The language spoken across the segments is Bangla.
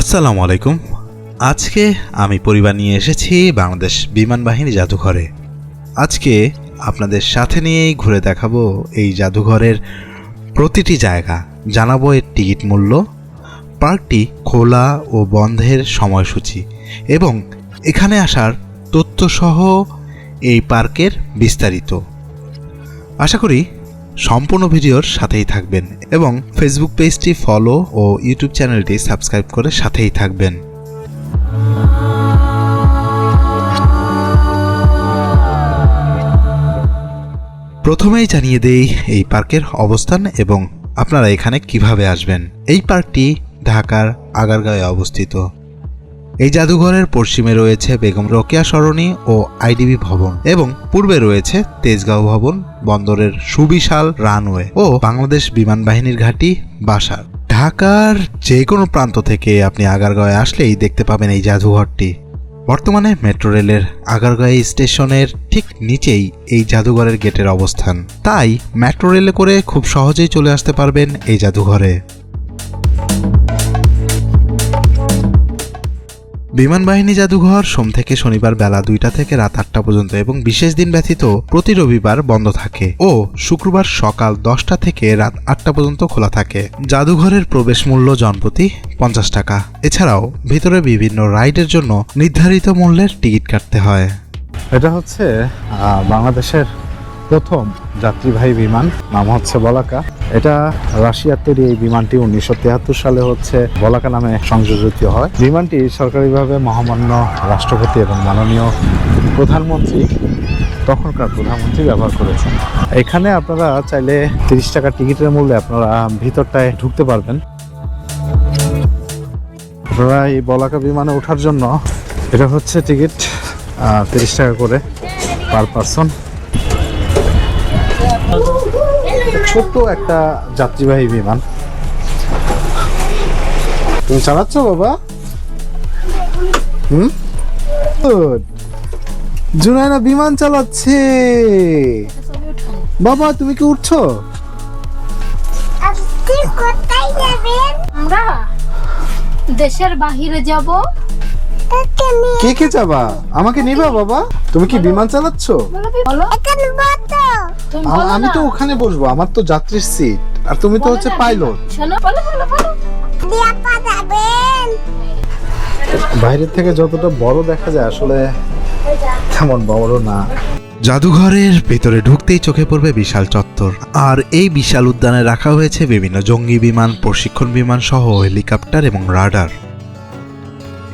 আসসালামু আলাইকুম। আজকে আমি পরিবার নিয়ে এসেছি বাংলাদেশ বিমান বাহিনী জাদুঘরে। আজকে আপনাদের সাথে নিয়েই ঘুরে দেখাবো এই জাদুঘরের প্রতিটি জায়গা। জানাব এর টিকিট মূল্য, পার্কটি খোলা ও বন্ধের সময়সূচি এবং এখানে আসার তথ্যসহ এই পার্কের বিস্তারিত। আশা করি সম্পূর্ণ ভিডিওর সাথেই থাকবেন এবং ফেসবুক পেজটি ফলো ও ইউটিউব চ্যানেলটি সাবস্ক্রাইব করে সাথেই থাকবেন। প্রথমেই জানিয়ে দেই এই পার্কের অবস্থান এবং আপনারা এখানে কীভাবে আসবেন। এই পার্কটি ঢাকার আগারগাঁয়ে অবস্থিত। এই জাদুঘরের পশ্চিমে রয়েছে বেগম রোকেয়া সরণি ও আইডিবি ভবন এবং পূর্বে রয়েছে তেজগাঁও ভবন, বন্দরের সুবিশাল রানওয়ে ও বাংলাদেশ বিমান বাহিনীর ঘাঁটি, বাসার। ঢাকার যে কোনো প্রান্ত থেকে আপনি আগারগাঁয়ে আসলেই দেখতে পাবেন এই জাদুঘরটি। বর্তমানে মেট্রো রেলের আগারগাঁও স্টেশনের ঠিক নিচেই এই জাদুঘরের গেটের অবস্থান। তাই মেট্রো রেলে করে খুব সহজেই চলে আসতে পারবেন এই জাদুঘরে। বিমান বাহিনী জাদুঘর সোম থেকে শনিবার বেলা দুইটা থেকে রাত আটটা পর্যন্ত এবং বিশেষ দিন ব্যতীত প্রতি রবিবার বন্ধ থাকে ও শুক্রবার সকাল দশটা থেকে রাত আটটা পর্যন্ত খোলা থাকে। জাদুঘরের প্রবেশ মূল্য জনপ্রতি পঞ্চাশ টাকা। এছাড়াও ভিতরে বিভিন্ন রাইডের জন্য নির্ধারিত মূল্যের টিকিট কাটতে হয়। এটা হচ্ছে বাংলাদেশের প্রথম যাত্রীবাহী বিমান নাম হচ্ছে বলাকা। এটা রাশিয়ার তৈরি এই বিমানটি উনিশশো তিয়াত্তর সালে হচ্ছে বলাকা নামে সংযোজিত হয়। বিমানটি সরকারিভাবে মহামান্য রাষ্ট্রপতি এবং মাননীয় প্রধানমন্ত্রী, তখনকার প্রধানমন্ত্রী ব্যবহার করেছেন। এখানে আপনারা চাইলে তিরিশ টাকা টিকিটের মূল্যে আপনারা ভিতরটায় ঢুকতে পারবেন। আপনারা এই বলাকা বিমানে ওঠার জন্য, এটা হচ্ছে টিকিট তিরিশ টাকা করে পার পারসন। ছোট্ট একটা যাত্রীবাহী বিমান। তুমি চালাচ্ছ বাবা? হুম? জুনায়না বিমান চালাচ্ছে। বাবা তুমি কি উঠছো? কোথায় যাবেন? আমরা দেশের বাহিরে যাব। কে কে যাবা? আমাকে নিবা বাবা। তুমি কি বিমান চালাচ্ছ? আমি তো ওখানে বসবো আমার তো যাত্রীর সিট। আর তুমি তো হচ্ছে। পাইলট। শোনো বলো বলো বলো। দিয়া পা যাবেন। বাইরের থেকে যতটা বড় দেখা যায় আসলে তেমন বড় না। জাদুঘরের ভেতরে ঢুকতেই চোখে পড়বে বিশাল চত্বর। আর এই বিশাল উদ্যানে রাখা হয়েছে বিভিন্ন জঙ্গি বিমান প্রশিক্ষণ বিমান সহ হেলিকপ্টার এবং রাডার।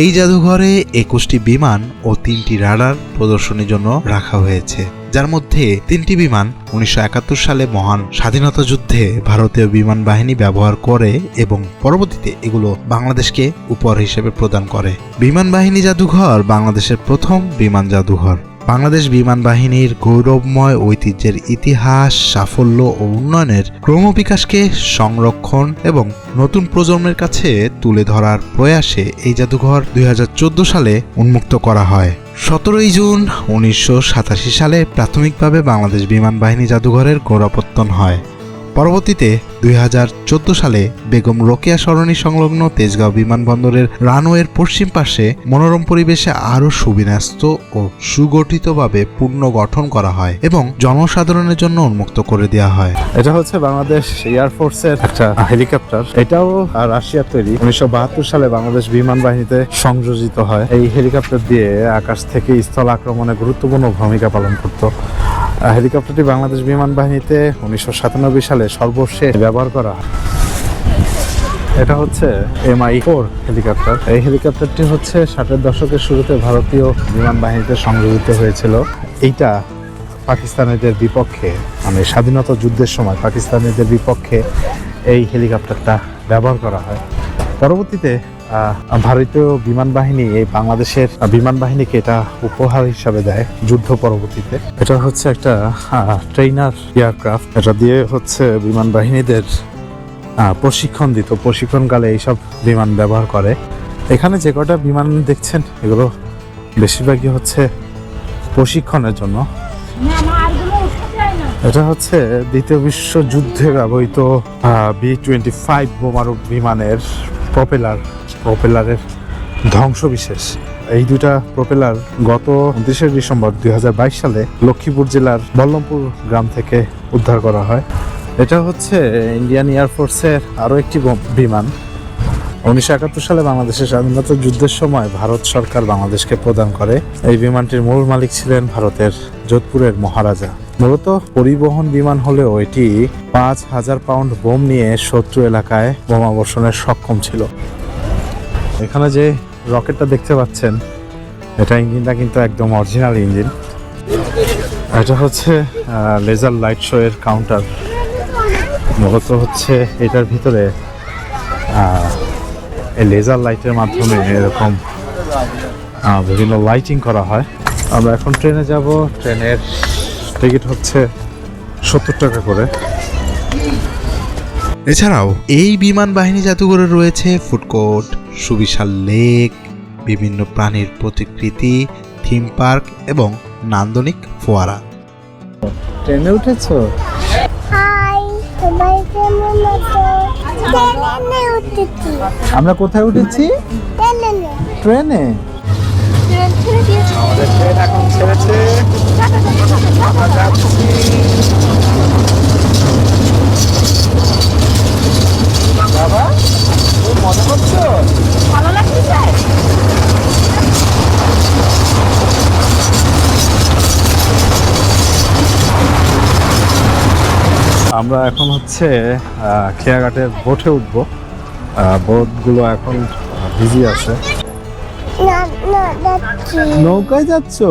এই জাদুঘরে একুশটি বিমান ও তিনটি রাডার প্রদর্শনীর জন্য রাখা হয়েছে। যার মধ্যে তিনটি বিমান উনিশশো একাত্তর সালে মহান স্বাধীনতা যুদ্ধে ভারতীয় বিমান বাহিনী ব্যবহার করে এবং পরবর্তীতে এগুলো বাংলাদেশকে উপহার হিসেবে প্রদান করে। বিমান বাহিনী জাদুঘর বাংলাদেশের প্রথম বিমান জাদুঘর। বাংলাদেশ বিমান বাহিনীর গৌরবময় ঐতিহ্যের ইতিহাস, সাফল্য ও উন্নয়নের ক্রমবিকাশকে সংরক্ষণ এবং নতুন প্রজন্মের কাছে তুলে ধরার প্রয়াসে এই জাদুঘর দুই হাজার চোদ্দ সালে উন্মুক্ত করা হয়। সতেরোই জুন উনিশশো সাতাশি সালে প্রাথমিকভাবে বাংলাদেশ বিমান বাহিনী জাদুঘরের গোড়াপত্তন হয়। পরবর্তীতে দুই হাজার চোদ্দ সালে বেগম রোকেয়া সরণি সংলগ্ন তেজগাঁও বিমানবন্দরের রানওয়ের পশ্চিম পাশে মনোরম পরিবেশে আরও সুবিন্যস্ত ও সুগঠিতভাবে পুনর্গঠন করা হয় এবং জনসাধারণের জন্য উন্মুক্ত করে দেওয়া হয়। এটা হচ্ছে বাংলাদেশ এয়ারফোর্সের একটা হেলিকপ্টার। এটাও রাশিয়ার তৈরি। উনিশশো বাহাত্তর সালে বাংলাদেশ বিমান বাহিনীতে সংযোজিত হয়। এই হেলিকপ্টার দিয়ে আকাশ থেকে স্থল আক্রমণে গুরুত্বপূর্ণ ভূমিকা পালন করত। হেলিকপ্টারটি বাংলাদেশ বিমান বাহিনীতে উনিশশো সাতানব্বই সালে সর্বশেষ ব্যবহার করা এটা হচ্ছে এম আই ফোর হেলিকপ্টার। এই হেলিকপ্টারটি হচ্ছে ষাটের দশকের শুরুতে ভারতীয় বিমান বাহিনীতে সংযোজিত হয়েছিল। এইটা পাকিস্তানিদের বিপক্ষে মানে স্বাধীনতা যুদ্ধের সময় পাকিস্তানিদের বিপক্ষে এই হেলিকপ্টারটা ব্যবহার করা হয়। পরবর্তীতে ভারতীয় বিমান বাহিনী এই বাংলাদেশের বিমান বাহিনীকে এটা উপহার হিসাবে দেয় যুদ্ধ পরবর্তীতে। এটা হচ্ছে একটা ট্রেইনার এয়ারক্রাফট এটা দিয়ে হচ্ছে বিমান বাহিনীদের প্রশিক্ষণ দিত প্রশিক্ষণকালে এইসব বিমান ব্যবহার করে। এখানে যে কটা বিমান দেখছেন এগুলো বেশিরভাগই হচ্ছে প্রশিক্ষণের জন্য। এটা হচ্ছে দ্বিতীয় বিশ্বযুদ্ধে ব্যবহৃত বি টোয়েন্টি ফাইভ বোমারু বিমানের প্রপেলার প্রপেলারের ধ্বংসবিশেষ। এই দুটা প্রপেলার গত উনত্রিশে ডিসেম্বর দু হাজার বাইশ সালে লক্ষ্মীপুর জেলার বল্লমপুর গ্রাম থেকে উদ্ধার করা হয়। এটা হচ্ছে ইন্ডিয়ান এয়ারফোর্সের আরও একটি বম- বিমান। উনিশশো একাত্তর সালে বাংলাদেশের স্বাধীনতা যুদ্ধের সময় ভারত সরকার বাংলাদেশকে প্রদান করে। এই বিমানটির মূল মালিক ছিলেন ভারতের যোধপুরের মহারাজা। মূলত পরিবহন বিমান হলেও এটি পাঁচ হাজার পাউন্ড বোম নিয়ে শত্রু এলাকায় বোমাবর্ষণের সক্ষম ছিল। এখানে যে রকেটটা দেখতে পাচ্ছেন, এটা ইঞ্জিনটা কিন্তু একদম অরিজিনাল ইঞ্জিন। এটা হচ্ছে লেজার লাইট শো এর কাউন্টার মূলত হচ্ছে এটার ভিতরে এই লেজার লাইটের মাধ্যমে এরকম বিভিন্ন লাইটিং করা হয়। আমরা এখন ট্রেনে যাব। ট্রেনের টিকিট হচ্ছে সত্তর টাকা করে। এছাড়াও এই বিমান বাহিনী জাদুঘরে রয়েছে ফুডকোর্ট সুবিশাল লেক বিভিন্ন প্রাণীর প্রতিকৃতি থিম পার্ক এবং নান্দনিক ফোয়ারা। ট্রেনে উঠেছো? আমরা কোথায় উঠেছি? ট্রেনে? আমাদের ট্রেন এখন ছেড়েছে। আমরা যাচ্ছি। বাবা তুমি মজা করছ ভালো লাগছে আমরা এখন হচ্ছে খেয়াঘাটের বোটে উঠবো। বোটগুলো এখন বিজি আছে। না না যাচ্ছি। নৌকায় যাচ্ছো?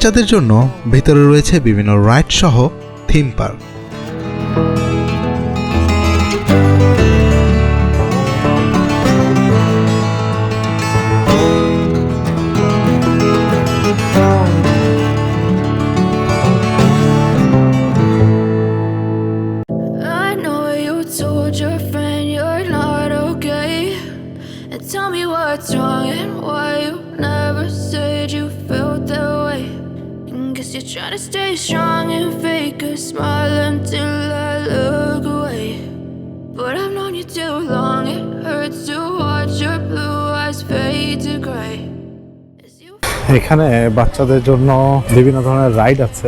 বাচ্চাদের জন্য ভেতরে রয়েছে বিভিন্ন রাইড সহ theme park tell me what's wrong and why you never said you felt that way. And guess you're trying to stay strong and fake a smile until I look away. But I've known you too long, it hurts to watch your blue eyes fade to gray. As you এখানে বাচ্চাদের জন্য বিভিন্ন ধরনের রাইড আছে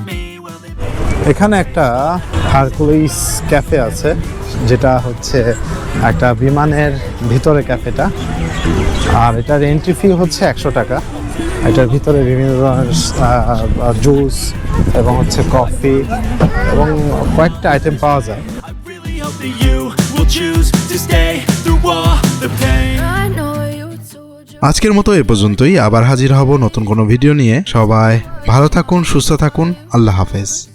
এখানে একটা হারকুলিস ক্যাফে আছে যেটা হচ্ছে একটা বিমানের ভিতরে ক্যাফেটা আর এটার এন্ট্রি ফি হচ্ছে একশো টাকা। এটার ভিতরে বিভিন্ন ধরনের জুস এবং হচ্ছে কফি এবং কয়েকটা আইটেম পাওয়া যায়। আজকের মতো এ পর্যন্তই। আবার হাজির হব নতুন কোনো ভিডিও নিয়ে। সবাই ভালো থাকুন সুস্থ থাকুন। আল্লাহ হাফেজ।